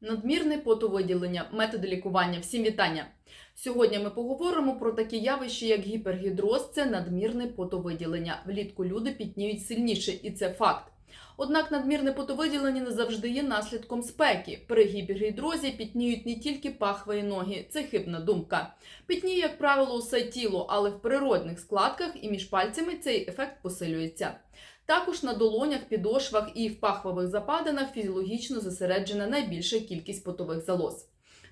Надмірне потовиділення, методи лікування. Всім вітання! Сьогодні ми поговоримо про такі явища, як гіпергідроз, це надмірне потовиділення. Влітку люди пітніють сильніше, і це факт. Однак надмірне потовиділення не завжди є наслідком спеки. При гіпергідрозі пітніють не тільки пахви і ноги, це хибна думка. Пітніє, як правило, усе тіло, але в природних складках і між пальцями цей ефект посилюється. Також на долонях, підошвах і в пахвових западинах фізіологічно зосереджена найбільша кількість потових залоз.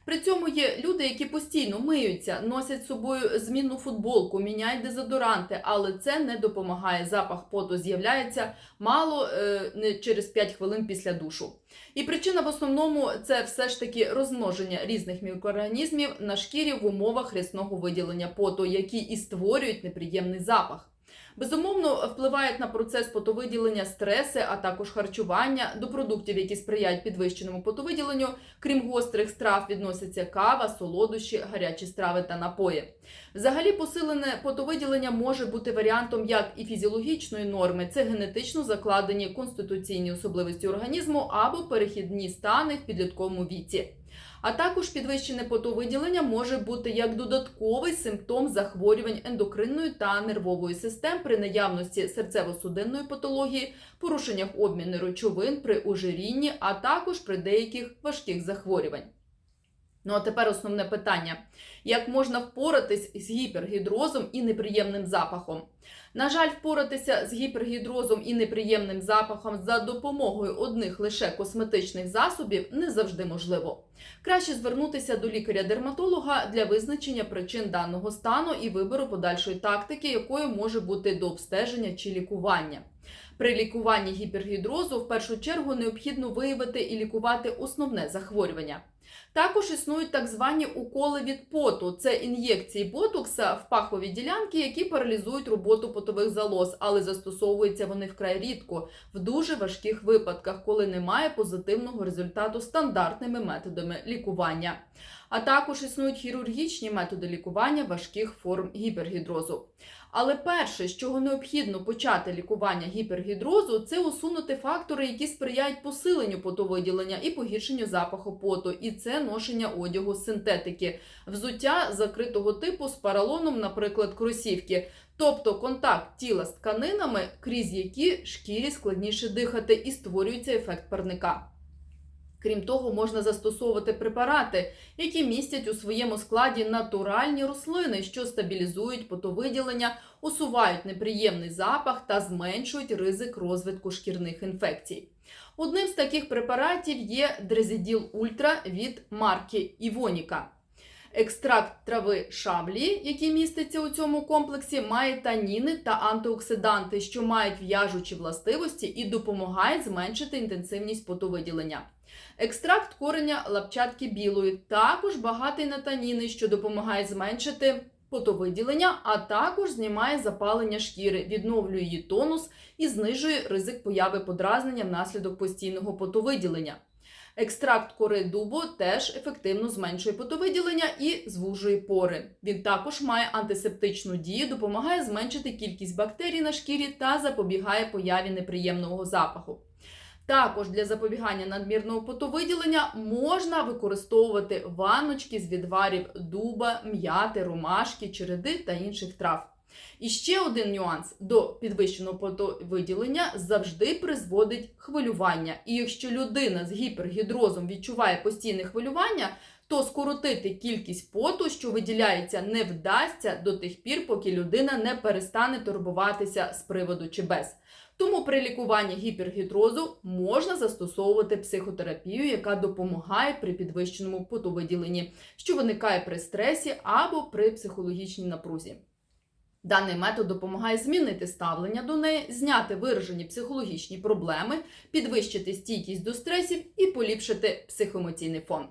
При цьому є люди, які постійно миються, носять з собою змінну футболку, міняють дезодоранти, але це не допомагає. Запах поту з'являється мало е, не через 5 хвилин після душу. І причина в основному це все ж таки розмноження різних мікроорганізмів на шкірі в умовах рясного виділення поту, які і створюють неприємний запах. Безумовно, впливають на процес потовиділення стреси, а також харчування до продуктів, які сприяють підвищеному потовиділенню. Крім гострих страв, відносяться кава, солодощі, гарячі страви та напої. Взагалі, посилене потовиділення може бути варіантом як і фізіологічної норми, це генетично закладені конституційні особливості організму або перехідні стани в підлітковому віці. А також підвищене потовиділення може бути як додатковий симптом захворювань ендокринної та нервової систем при наявності серцево-судинної патології, порушеннях обміну речовин при ожирінні, а також при деяких важких захворювань. Ну а тепер основне питання: як можна впоратись з гіпергідрозом і неприємним запахом? На жаль, впоратися з гіпергідрозом і неприємним запахом за допомогою одних лише косметичних засобів не завжди можливо. Краще звернутися до лікаря-дерматолога для визначення причин даного стану і вибору подальшої тактики, якою може бути до обстеження чи лікування. При лікуванні гіпергідрозу в першу чергу необхідно виявити і лікувати основне захворювання. Також існують так звані уколи від поту. Це ін'єкції ботокса в пахові ділянки, які паралізують роботу потових залоз, але застосовуються вони вкрай рідко, в дуже важких випадках, коли немає позитивного результату стандартними методами лікування. А також існують хірургічні методи лікування важких форм гіпергідрозу. Але перше, з чого необхідно почати лікування гіпергідрозу, це усунути фактори, які сприяють посиленню потовиділення і погіршенню запаху поту, і це ношення одягу синтетики, взуття закритого типу з паралоном, наприклад, кросівки. Тобто контакт тіла з тканинами, крізь які шкірі складніше дихати і створюється ефект парника. Крім того, можна застосовувати препарати, які містять у своєму складі натуральні рослини, що стабілізують потовиділення, усувають неприємний запах та зменшують ризик розвитку шкірних інфекцій. Одним з таких препаратів є Дрезиділ Ультра від марки Івоніка. Екстракт трави шаблі, який міститься у цьому комплексі, має таніни та антиоксиданти, що мають в'яжучі властивості і допомагають зменшити інтенсивність потовиділення. Екстракт кореня лапчатки білої також багатий на таніни, що допомагає зменшити потовиділення, а також знімає запалення шкіри, відновлює її тонус і знижує ризик появи подразнення внаслідок постійного потовиділення. Екстракт кори дубу теж ефективно зменшує потовиділення і звужує пори. Він також має антисептичну дію, допомагає зменшити кількість бактерій на шкірі та запобігає появі неприємного запаху. Також для запобігання надмірного потовиділення можна використовувати ванночки з відварів дуба, м'яти, ромашки, череди та інших трав. І ще один нюанс до підвищеного потовиділення завжди призводить хвилювання. І якщо людина з гіпергідрозом відчуває постійне хвилювання, то скоротити кількість поту, що виділяється, не вдасться до тих пір, поки людина не перестане турбуватися з приводу чи без. Тому при лікуванні гіпергідрозу можна застосовувати психотерапію, яка допомагає при підвищеному потовиділенні, що виникає при стресі або при психологічній напрузі. Даний метод допомагає змінити ставлення до неї, зняти виражені психологічні проблеми, підвищити стійкість до стресів і поліпшити психоемоційний фон.